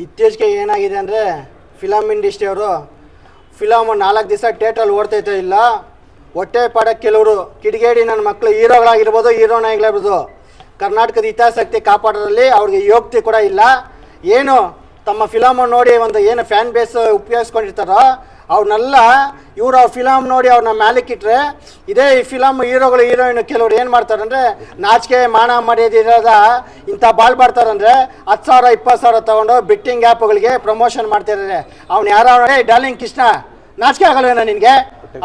ಇತ್ತೀಚೆಗೆ ಏನಾಗಿದೆ ಅಂದರೆ ಫಿಲಮ್ ಇಂಡಸ್ಟ್ರಿಯವರು ಫಿಲಮ್ ನಾಲ್ಕು ದಿವಸ ಥಿಯೇಟ್ರಲ್ಲಿ ಓಡ್ತೈತೆ. ಇಲ್ಲ, ಹೊಟ್ಟೆ ಪಾಡಕ್ಕೆ ಕೆಲವರು, ಕಿಡಿಗೇಡಿ ನನ್ನ ಮಕ್ಕಳು ಹೀರೋಗಳಾಗಿರ್ಬೋದು ಹೀರೋನ್ ಆಗಿರ್ಬೋದು ಕರ್ನಾಟಕದ ಹಿತಾಸಕ್ತಿ ಕಾಪಾಡೋದ್ರಲ್ಲಿ ಅವ್ರಿಗೆ ಯೋಗ್ಯತೆ ಕೂಡ ಇಲ್ಲ. ಏನು, ತಮ್ಮ ಫಿಲಮನ್ನು ನೋಡಿ ಒಂದು ಏನು ಫ್ಯಾನ್ ಬೇಸ್ ಉಪಯೋಗಿಸ್ಕೊಂಡಿರ್ತಾರೋ ಅವ್ರನ್ನೆಲ್ಲ ಇವ್ರು ಅವ್ರ ಫಿಲಮ್ ನೋಡಿ ಅವ್ರನ್ನ ಮ್ಯಾಲಕ್ಕಿಟ್ರೆ ಇದೇ ಈ ಫಿಲಮ್ ಹೀರೋಗಳು, ಹೀರೋಯಿನ್ ಕೆಲವ್ರು ಏನು ಮಾಡ್ತಾರಂದ್ರೆ, ನಾಚಿಕೆ ಮಾನ ಮರ್ಯಾದಿರೋದ ಇಂಥ ಬಾಳ್ ಮಾಡ್ತಾರಂದ್ರೆ ಹತ್ತು ಸಾವಿರ, ಇಪ್ಪತ್ತು ಸಾವಿರ ತಗೊಂಡು ಬಿಟ್ಟಿಂಗ್ ಆ್ಯಪ್ಗಳಿಗೆ ಪ್ರಮೋಷನ್ ಮಾಡ್ತಿದ್ದಾರೆ. ಅವ್ನು ಯಾರೋ ಡಾರ್ಲಿಂಗ್ ಕೃಷ್ಣ, ನಾಚಿಕೆ ಆಗಲ್ವೇನೋ ನಿನಗೆ?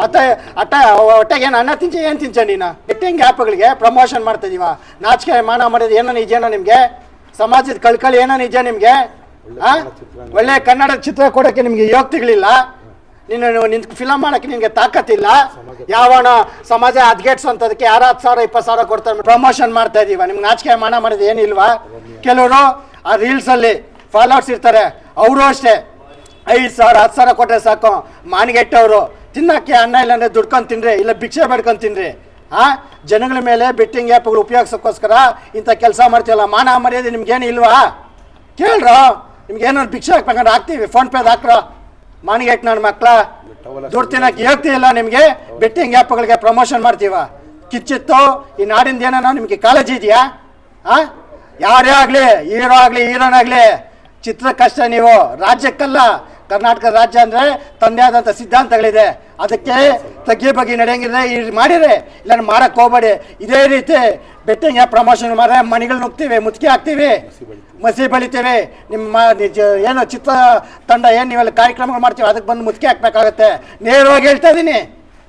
ಅತ್ತ, ಅಟ್ಟ ಹೊಟ್ಟೆಗೆ ಏನು ಅನ್ನ ತಿಂಚೆ, ಏನು ತಿಂಚ ನೀನು? ಬಿಟ್ಟಿಂಗ್ ಆ್ಯಪ್ಗಳಿಗೆ ಪ್ರಮೋಷನ್ ಮಾಡ್ತಿದ್ದೀವ ನಾಚಿಕೆ, ಮಾನ ಮರ್ಯಾದೆ ಏನೋ ನಿಜನೋ ನಿಮಗೆ? ಸಮಾಜದ ಕಳ್ಕಳಿ ಏನೋ ನಿಜ ನಿಮಗೆ? ಒಳ್ಳೆ ಕನ್ನಡ ಚಿತ್ರ ಕೊಡೋಕ್ಕೆ ನಿಮಗೆ ಯೋಗ್ಯತೆಗಳಿಲ್ಲ ನೀನು ಫಿಲಮ್ ಮಾಡಕ್ಕೆ ನಿನಗೆ ತಾಕತ್ತಿಲ್ಲ ಯಾವನ ಸಮಾಜ ಹದ್ಗೆಟ್ಸೋಂಥದಕ್ಕೆ ಯಾರು ಹತ್ತು ಸಾವಿರ, ಇಪ್ಪತ್ತು ಸಾವಿರ ಕೊಡ್ತಾರೆ ಪ್ರಮೋಷನ್ ಮಾಡ್ತಾ ಇದೀವ. ನಿಮ್ಗೆ ನಾಚಿಕೆ ಮಾನ ಮಾಡೋದು ಏನಿಲ್ವಾ? ಕೆಲವರು ಆ ರೀಲ್ಸಲ್ಲಿ ಫಾಲೋವರ್ಸ್ ಇರ್ತಾರೆ. ಅವರು ಅಷ್ಟೇ. ಐದು ಸಾವಿರ, ಹತ್ತು ಸಾವಿರ ಕೊಟ್ಟರೆ ಸಾಕು. ಮಾನಿಗೆಟ್ಟವರು ತಿನ್ನಕ್ಕೆ ಅನ್ನ ಇಲ್ಲ ಅಂದರೆ ದುಡ್ಕೊಂಡು ತಿನ್ರಿ, ಇಲ್ಲ ಭಿಕ್ಷೆ ಬೇಡ್ಕೊಂಡು ತಿನ್ರಿ. ಆ? ಜನಗಳ ಮೇಲೆ ಬೆಟ್ಟಿಂಗ್ ಆ್ಯಪ್ಗಳು ಉಪಯೋಗಿಸೋಕ್ಕೋಸ್ಕರ ಇಂಥ ಕೆಲಸ ಮಾಡ್ತೀವಲ್ಲ, ಮಾನ ಮರ್ಯಾದೆ ನಿಮ್ಗೇನು ಇಲ್ವಾ? ಕೇಳ್ರೋ? ನಿಮ್ಗೆ ಏನಾದ್ರು ಭಿಕ್ಷೆ ಹಾಕ್ಬೇಕಂದ್ರೆ ಹಾಕ್ತೀವಿ. ಫೋನ್ ಪೇದ್ ಹಾಕ್ರೋ ಮಾನಿಗೆಟ್ ನನ್ನ ಮಕ್ಳ. ದುಡ್ಡು ತಿನ್ನಕ್ಕೆ ಯೋಗ್ತಿ ಇಲ್ಲ ನಿಮಗೆ. ಬೆಟ್ಟಿಂಗ್ ಆ್ಯಪ್ಗಳಿಗೆ ಪ್ರಮೋಷನ್ ಮಾಡ್ತೀವ. ಕಿಚ್ಚಿತ್ತು, ಈ ನಾಡಿಂದ ಏನೋ ನಿಮಗೆ ಕಾಳಜಿ ಇದೆಯಾ? ಆ? ಯಾರೇ ಆಗಲಿ, ಹೀರೋ ಆಗಲಿ, ಹೀರೋನ್ ಆಗಲಿ ಚಿತ್ರ ಕಷ್ಟ ನೀವು. ರಾಜ್ಯಕ್ಕಲ್ಲ ಕರ್ನಾಟಕ ರಾಜ್ಯ ಅಂದರೆ ತಂದೆ ಆದಂಥ ಸಿದ್ಧಾಂತಗಳಿದೆ. ಅದಕ್ಕೆ ತಗ್ಗಿ ಬಗ್ಗೆ ನಡೆಯಂಗಿದ್ರೆ ಈ ಮಾಡಿರಿ ಇಲ್ಲ ಮಾಡಕ್ಕೆ ಹೋಗ್ಬೇಡಿ. ಇದೇ ರೀತಿ ಬೆಟ್ಟಿಂಗ್ ಪ್ರಮೋಷನ್ ಮಾರ ಮನೆಗಳು ನುಗ್ತೀವಿ ಮುತ್ಕಿ ಹಾಕ್ತೀವಿ. ಮಸಿ ಬೆಳಿತೀವಿ. ನಿಮ್ಮ ಏನು ಚಿತ್ರ ತಂಡ ಏನು ನೀವೆಲ್ಲ ಕಾರ್ಯಕ್ರಮಗಳು ಮಾಡ್ತೀವಿ ಅದಕ್ಕೆ ಬಂದು ಮುತ್ಕಿ ಹಾಕ್ಬೇಕಾಗತ್ತೆ. ನೇರವಾಗಿ ಹೇಳ್ತಾ ಇದ್ದೀನಿ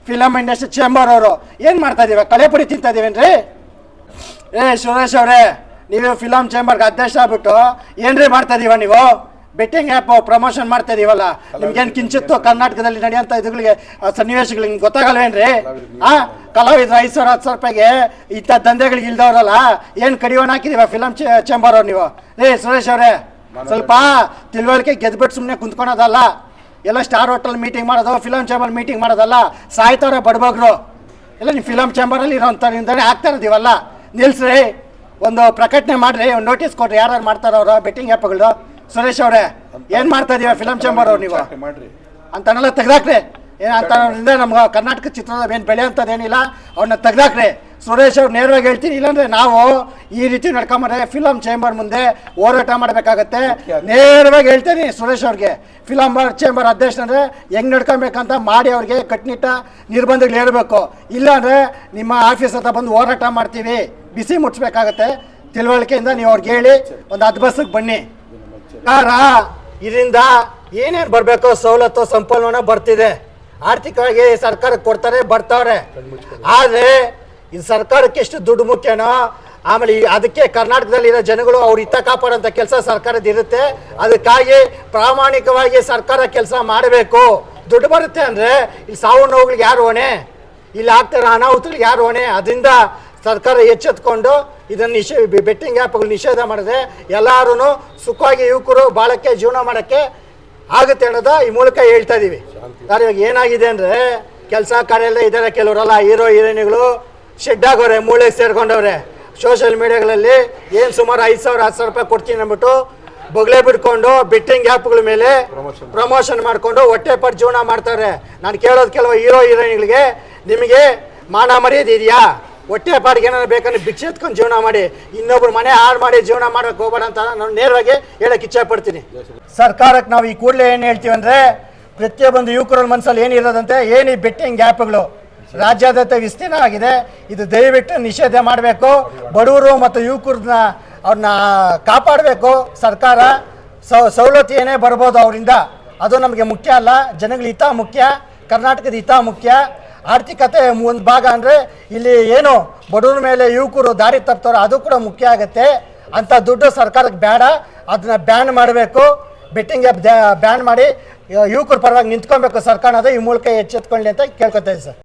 ಫಿಲಮ್ ಇಂಡಸ್ಟ್ರಿ ಚೇಂಬರ್ ಅವರು ಏನು ಮಾಡ್ತಾ ಇದೀವ ಕಳೆ ಪುಡಿ ತಿಂತಾ ಇದೀವೇನ್ರಿ ಏ, ಸುರೇಶ್ ಅವರೇ, ನೀವು ಫಿಲಮ್ ಚೇಂಬರ್ಗೆ ಅಧ್ಯಕ್ಷ ಆಗ್ಬಿಟ್ಟು ಏನ್ರಿ ಮಾಡ್ತಾ ಇದೀವ ನೀವು? ಬೆಟ್ಟಿಂಗ್ ಆ್ಯಪ್ ಪ್ರಮೋಷನ್ ಮಾಡ್ತಾ ಇದೀವಲ್ಲ? ನಿಮ್ಗೇನು ಕಿಂಚಿತ್ತು ಕರ್ನಾಟಕದಲ್ಲಿ ನಡೆಯುವಂಥ ಇದುಗಳಿಗೆ ಸನ್ನಿವೇಶಗಳು ನಿಮ್ಗೆ ಗೊತ್ತಾಗಲ್ವೇನ್ರಿ ಆ ಕಲಾವಿದ್ರು ಐದು ಸಾವಿರ ಹತ್ತು ಸಾವಿರ ರೂಪಾಯಿಗೆ ಇಂಥ ದಂಧೆಗಳಿಗೆ ಇಲ್ದವ್ರಲ್ಲ ಏನು ಕಡಿಯೋಣ ಹಾಕಿದೀವ ಫಿಲಮ್ ಚೇಂಬರ್ ಅವ್ರು ನೀವು? ಏ ಸುರೇಶ್ ಅವರೇ ಸ್ವಲ್ಪ ತಿಳುವಳಿಕೆ ಗೆದ್ಬಿಟ್ಟು ಸುಮ್ಮನೆ ಕುಂತ್ಕೊಳೋದಲ್ಲ? ಎಲ್ಲ ಸ್ಟಾರ್ ಹೋಟೆಲ್ ಮೀಟಿಂಗ್ ಮಾಡೋದು ಫಿಲಮ್ ಚೇಂಬರ್ ಮೀಟಿಂಗ್ ಮಾಡೋದಲ್ಲ? ಸಾಯ್ತವ್ರೆ ಬಡಬಗ್ರು. ಎಲ್ಲ ನೀವು ಫಿಲಮ್ ಚೇಂಬರಲ್ಲಿ ಇರೋಂಥರಿಂದನೇ ಆಗ್ತಾ ಇರೋದಿವಲ್ಲ ನಿಲ್ಸ್ರಿ ಒಂದು ಪ್ರಕಟಣೆ ಮಾಡಿರಿ ಒಂದು ನೋಟಿಸ್ ಕೊಡ್ರಿ ಯಾರು ಮಾಡ್ತಾರೋ ಅವರು ಬೆಟ್ಟಿಂಗ್ ಆ್ಯಪ್ಗಳು ಸುರೇಶ್ ಅವರೇ ಏನು ಮಾಡ್ತಾ ಇದೀವ ಫಿಲಂ ಚೇಂಬರ್ ಅವ್ರು ನೀವು? ಮಾಡ್ರಿ ಅಂತನೆಲ್ಲ ತೆಗ್ದಾಕ್ರಿ. ಏನು ಅಂತ ನಮ್ಗೆ ಕರ್ನಾಟಕ ಚಿತ್ರದ ಏನು ಬೆಳೆ ಏನಿಲ್ಲ ಅವ್ರನ್ನ ತೆಗ್ದಾಕ್ರಿ. ಸುರೇಶ್ ಅವ್ರು ನೇರವಾಗಿ ಹೇಳ್ತೀನಿ ಇಲ್ಲಾಂದ್ರೆ ನಾವು ಈ ರೀತಿ ನಡ್ಕೊಂಬರ್ರೆ ಫಿಲಮ್ ಚೇಂಬರ್ ಮುಂದೆ ಹೋರಾಟ ಮಾಡಬೇಕಾಗತ್ತೆ. ನೇರವಾಗಿ ಹೇಳ್ತೀನಿ ಸುರೇಶ್ ಅವ್ರಿಗೆ ಫಿಲಮ್ ಚೇಂಬರ್ ಅಧ್ಯಕ್ಷ ಅಂದರೆ ಹೆಂಗೆ ನಡ್ಕೊಬೇಕಂತ ಮಾಡಿ ಅವ್ರಿಗೆ ಕಟ್ಟುನಿಟ್ಟ ನಿರ್ಬಂಧಗಳು ಹೇಳಬೇಕು. ಇಲ್ಲಾಂದ್ರೆ ನಿಮ್ಮ ಆಫೀಸ್ ಹತ್ರ ಬಂದು ಹೋರಾಟ ಮಾಡ್ತೀವಿ ಬಿಸಿ ಮುಟ್ಸ್ಬೇಕಾಗತ್ತೆ. ತಿಳುವಳಿಕೆಯಿಂದ ನೀವು ಅವ್ರಿಗೆ ಹೇಳಿ ಒಂದು ಹತ್ತು ಬಸ್ಸಿಗೆ ಬನ್ನಿ. ಸರ್ಕಾರ ಇದರಿಂದ ಏನೇನು ಬರಬೇಕು ಸವಲತ್ತು ಸಂಪನ್ಮೂಲ ಬರ್ತಿದೆ. ಆರ್ಥಿಕವಾಗಿ ಸರ್ಕಾರಕ್ಕೆ ಕೊಡ್ತಾರೆ ಬರ್ತಾವ್ರೆ ಆದರೆ ಇದು ಸರ್ಕಾರಕ್ಕೆ ಎಷ್ಟು ದುಡ್ಡು ಮುಖ್ಯನೋ, ಆಮೇಲೆ ಅದಕ್ಕೆ ಅದಕ್ಕೆ ಕರ್ನಾಟಕದಲ್ಲಿರೋ ಜನಗಳು ಅವ್ರ ಹಿತ ಕಾಪಾಡೋಂಥ ಕೆಲಸ ಸರ್ಕಾರದ ಇರುತ್ತೆ. ಅದಕ್ಕಾಗಿ ಪ್ರಾಮಾಣಿಕವಾಗಿ ಸರ್ಕಾರ ಕೆಲಸ ಮಾಡಬೇಕು. ದುಡ್ಡು ಬರುತ್ತೆ ಅಂದರೆ ಇಲ್ಲಿ ಸಾವು ನೋವುಗಳಿಗೆ ಯಾರು ಹೊಣೆ? ಇಲ್ಲಿ ಆಗ್ತಿರೋ ಅನಾಹುತಗಳಿಗೆ ಯಾರು ಹೊಣೆ? ಅದರಿಂದ ಸರ್ಕಾರ ಎಚ್ಚೆತ್ಕೊಂಡು ಇದನ್ನು ನಿಷೇ ಬೆಟ್ಟಿಂಗ್ ಆ್ಯಪ್ಗಳು ನಿಷೇಧ ಮಾಡಿದ್ರೆ ಎಲ್ಲರೂ ಸುಖವಾಗಿ ಯುವಕರು ಬಾಳಕ್ಕೆ ಜೀವನ ಮಾಡೋಕ್ಕೆ ಆಗುತ್ತೆ ಅನ್ನೋದು ಈ ಮೂಲಕ ಹೇಳ್ತಾ ಇದ್ದೀವಿ ಸರ್ ಇವಾಗ ಏನಾಗಿದೆ ಅಂದರೆ ಕೆಲಸ ಕಾರ್ಯ ಎಲ್ಲ ಇದ್ದಾರೆ ಕೆಲವರೆಲ್ಲ ಹೀರೋ ಹೀರೋಯಿನ್ಗಳು ಶೆಡ್ ಆಗೋರೆ ಮೂಳೆ ಸೇರ್ಕೊಂಡವ್ರೆ. ಸೋಷಿಯಲ್ ಮೀಡಿಯಾಗಳಲ್ಲಿ ಏನು ಸುಮಾರು ಐದು ಸಾವಿರ ಹತ್ತು ಸಾವಿರ ರೂಪಾಯಿ ಕೊಡ್ತೀನಿ ಅಂದ್ಬಿಟ್ಟು ಬೊಗಳೆ ಬಿಟ್ಕೊಂಡು ಬೆಟ್ಟಿಂಗ್ ಆ್ಯಪ್ಗಳ ಮೇಲೆ ಪ್ರಮೋಷನ್ ಮಾಡಿಕೊಂಡು ಹೊಟ್ಟೆ ಪಟ್ಟು ಜೀವನ ಮಾಡ್ತಾರೆ. ನಾನು ಕೇಳೋದು ಕೆಲವು ಹೀರೋ ಹೀರೋಯಿನ್ಗಳಿಗೆ ನಿಮಗೆ ಮಾನ ಮರ್ಯಾದೆ ಇದೆಯಾ? ಹೊಟ್ಟೆ ಪಾಡಿಗೆ ಏನಾದ್ರು ಬೇಕಂದ್ರೆ ಭಿಕ್ಷೆ ಎತ್ಕೊಂಡು ಜೀವನ ಮಾಡಿ, ಇನ್ನೊಬ್ರು ಮನೆ ಹಾಳು ಮಾಡಿ ಜೀವನ ಮಾಡೋಕೆ ಹೋಗ್ಬೇಡ ಅಂತ ನಾನು ನೇರವಾಗಿ ಹೇಳಕ್ಕೆ ಇಚ್ಛೆ ಪಡ್ತೀನಿ ಸರ್ಕಾರಕ್ಕೆ ನಾವು ಈ ಕೂಡಲೇ ಏನು ಹೇಳ್ತೀವಿ ಅಂದರೆ, ಪ್ರತಿಯೊಂದು ಯುವಕರ ಮನಸ್ಸಲ್ಲಿ ಏನಿರೋದಂತೆ ಏನು ಈ ಬೆಟ್ಟಿಂಗ್ ಆ್ಯಪ್ಗಳು ರಾಜ್ಯಾದ್ಯಂತ ವಿಸ್ತೀರ್ಣ ಆಗಿದೆ. ಇದು ದಯವಿಟ್ಟು ನಿಷೇಧ ಮಾಡಬೇಕು. ಬಡವರು ಮತ್ತು ಯುವಕರನ್ನ ಅವ್ರನ್ನ ಕಾಪಾಡಬೇಕು. ಸರ್ಕಾರ ಸೌ ಸವಲತ್ತು ಏನೇ ಬರ್ಬೋದು ಅವರಿಂದ. ಅದು ನಮಗೆ ಮುಖ್ಯ ಅಲ್ಲ. ಜನಗಳ ಹಿತ ಮುಖ್ಯ. ಕರ್ನಾಟಕದ ಹಿತ ಮುಖ್ಯ. ಆರ್ಥಿಕತೆ ಒಂದು ಭಾಗ ಅಂದರೆ ಇಲ್ಲಿ ಏನು ಬಡವ್ರ ಮೇಲೆ ಯುವಕರು ದಾರಿ ತಪ್ತಾರೋ ಅದು ಕೂಡ ಮುಖ್ಯ ಆಗುತ್ತೆ. ಅಂಥ ದುಡ್ಡು ಸರ್ಕಾರಕ್ಕೆ ಬೇಡ. ಅದನ್ನ ಬ್ಯಾನ್ ಮಾಡಬೇಕು. ಬೆಟ್ಟಿಂಗ್ ಬ್ಯಾನ್ ಮಾಡಿ, ಯುವಕರ ಪರವಾಗಿ ನಿಂತ್ಕೊಬೇಕು ಸರ್ಕಾರ ಅದು ಈ ಮೂಲಕ ಎಚ್ಚೆತ್ಕೊಳ್ಳಿ ಅಂತ ಕೇಳ್ಕೊತಾ ಸರ್.